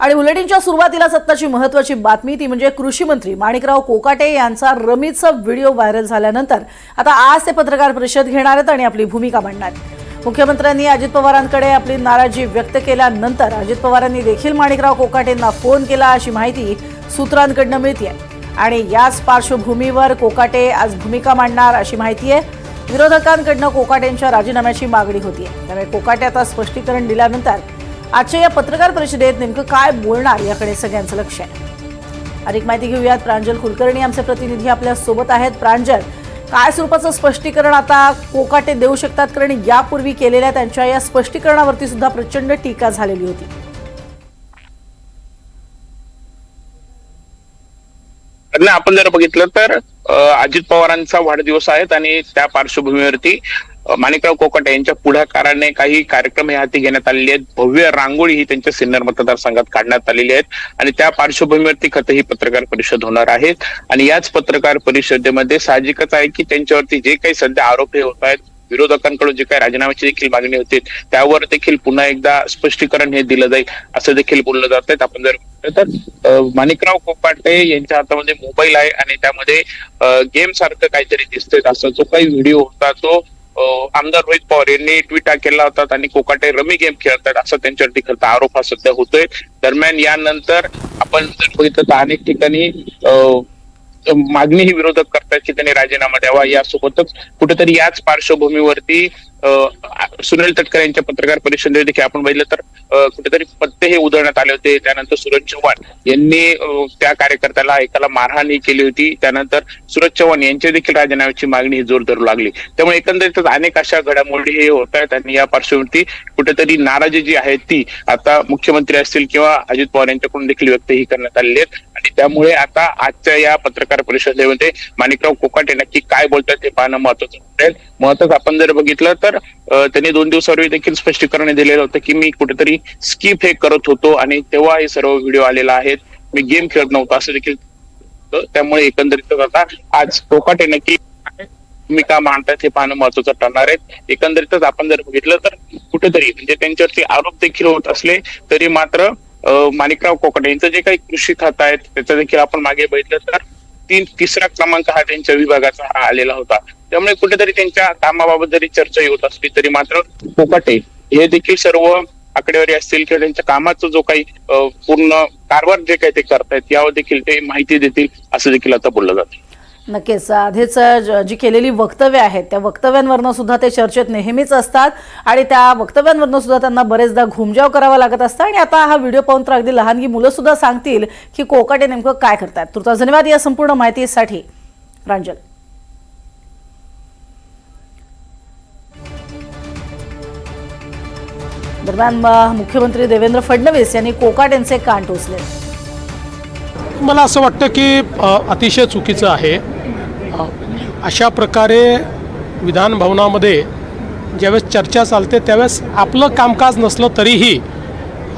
आणि बुलेटिनच्या सुरुवातीला सत्ताची महत्वाची बातमी ती म्हणजे कृषी मंत्री माणिकराव कोकाटे यांचा रमीचा व्हिडिओ व्हायरल झाल्यानंतर आता आज ते पत्रकार परिषद घेणार आहेत आणि आपली भूमिका मांडणार आहेत. मुख्यमंत्र्यांनी अजित पवारांकडे आपली नाराजी व्यक्त केल्यानंतर अजित पवारांनी देखील माणिकराव कोकाटेंना फोन केला अशी माहिती सूत्रांकडनं मिळते आणि याच पार्श्वभूमीवर कोकाटे आज भूमिका मांडणार अशी माहिती आहे. विरोधकांकडनं कोकाटेंच्या राजीनाम्याची मागणी होती त्यामुळे कोकाटे आता स्पष्टीकरण दिल्यानंतर आजच्या या पत्रकार परिषदेत नेमकं काय बोलणार याकडे सगळ्यांचं लक्ष आहे. अधिक माहिती घेऊयात. प्रांजल कुलकर्णी आमचे प्रतिनिधी आपल्यासोबत आहेत. प्रांजल काय स्वरूपाचं स्पष्टीकरण आता कोकाटे देऊ शकतात? कारण यापूर्वी केलेल्या त्यांच्या या स्पष्टीकरणावरती सुद्धा प्रचंड टीका झालेली होती. आपण जर बघितलं तर अजित पवारांचा वाढदिवस आहेत आणि त्या पार्श्वभूमीवरती माणिकराव कोकाटे यांच्या पुढाकाराने काही कार्यक्रम हे हाती घेण्यात आलेले आहेत. भव्य रांगोळी ही त्यांच्या सिन्नर मतदारसंघात काढण्यात आलेली आहेत. आणि त्या पार्श्वभूमीवरती खत ही पत्रकार परिषद होणार आहेत. आणि याच पत्रकार परिषदेमध्ये साहजिकच आहे की त्यांच्यावरती जे काही सध्या आरोप हे होत आहेत विरोधकांकडून जे काही राजीनाम्याची देखील मागणी होती त्यावर देखील पुन्हा एकदा स्पष्टीकरण हे दिलं जाईल असं देखील बोललं जात आहे. आपण जर तर माणिकराव कोपाटे यांच्या हातामध्ये मोबाईल आहे आणि त्यामध्ये गेम सारखं काहीतरी दिसतंय. असा जो काही व्हिडिओ होता तो आमदार रोहित पवार यांनी ट्विटा केला होता आणि कोकाटे रमी गेम खेळतात असं त्यांच्यावरती खरं आरोप हा सध्या होतोय. दरम्यान यानंतर आपण जर बघितलं तर अनेक ठिकाणी मागणीही विरोधक करतात की त्यांनी राजीनामा द्यावा यासोबतच कुठेतरी याच पार्श्वभूमीवरती सुनील तटकर यांच्या पत्रकार परिषदेत देखील आपण बघितलं तर कुठेतरी पत्ते हे उधळण्यात आले होते. त्यानंतर सूरज चव्हाण यांनी त्या कार्यकर्त्याला एकाला मारहाणही केली होती. त्यानंतर सूरज चव्हाण यांच्या देखील राजीनाम्याची मागणी ही जोर धरू लागली. त्यामुळे एकंदरीतच अनेक अशा घडामोडी हे होत आहेत आणि या पार्श्वभूमीवरती कुठेतरी नाराजी जी आहे ती आता मुख्यमंत्री असतील किंवा अजित पवार यांच्याकडून देखील व्यक्तही करण्यात आलेली आहेत. आणि त्यामुळे आता आजच्या या पत्रकार परिषदेमध्ये माणिकराव कोकाटे नक्की काय बोलतात ते पाहणं महत्वाचं ठरेल. महत्वाचं आपण जर बघितलं तर तर त्यांनी दोन दिवसापूर्वी देखील स्पष्टीकरण दिलेलं होतं की मी कुठेतरी स्किप हे करत होतो आणि तेव्हा हे सर्व व्हिडिओ आलेला आहेत. मी गेम खेळत नव्हतो असं देखील त्यामुळे एकंदरीतच आता आज कोकाटे नक्की मी का मांडतात हे पाहणं महत्वाचं ठरणार आहे. एकंदरीतच आपण जर बघितलं तर कुठेतरी म्हणजे त्यांच्यावरती आरोप देखील होत असले तरी मात्र माणिकराव कोकाटे यांचं जे काही कृषी खातं आहेत त्याचं देखील आपण मागे बघितलं तर तीन तिसरा क्रमांक हा त्यांच्या विभागाचा हा आलेला होता. त्यामुळे कुठेतरी त्यांच्या कामाबाबत जरी चर्चा होत असली तरी मात्र कोकाटे हे देखील सर्व आकडेवारी असतील किंवा त्यांच्या कामाचा जो काही पूर्ण कारभार जे काही ते करतायत यावर देखील ते माहिती देतील असं देखील आता बोललं जातं. नक्कीच. आधीच जी केलेली वक्तव्य आहेत त्या वक्तव्यांवरनं सुद्धा ते चर्चेत नेहमीच असतात आणि त्या वक्तव्यांवरनं सुद्धा त्यांना बरेचदा घुमजाव करावा लागत असतं आणि आता हा व्हिडिओ पाहून तर अगदी लहानगी मुलं सुद्धा सांगतील की कोकाटे नेमकं काय करतात तुर्तास धन्यवाद या संपूर्ण माहितीसाठी. प्रांजल. दरम्यान मुख्यमंत्री देवेंद्र फडणवीस यांनी कोकाटेंचे कान टोचले. मला असं वाटतं की अतिशय चुकीचं आहे. अशा प्रकारे विधान भवनामध्ये ज्यावेळेस चर्चा चालते त्यावेळेस आपलं कामकाज नसलं तरीही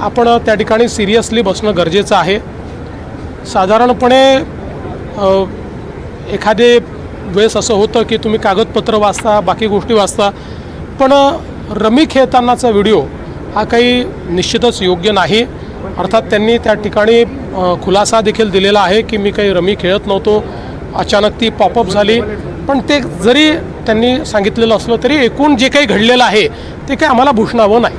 आपण त्या ठिकाणी सिरियसली बसणं गरजेचं आहे. साधारणपणे एखादे वेळेस असं होतं की तुम्ही कागदपत्र वाचता बाकी गोष्टी वाचता पण रमी खेळतानाचा व्हिडिओ हा काही निश्चितच योग्य नाही. अर्थात त्यांनी त्या ठिकाणी खुलासा देखील दिलेला आहे की मी काही रमी खेळत नव्हतो. अचानक ती पॉपअप झाली. पण ते जरी त्यांनी सांगितलेलं असलं तरी एकूण जे काही घडलेलं आहे ते काही आम्हाला भूषणावं नाही.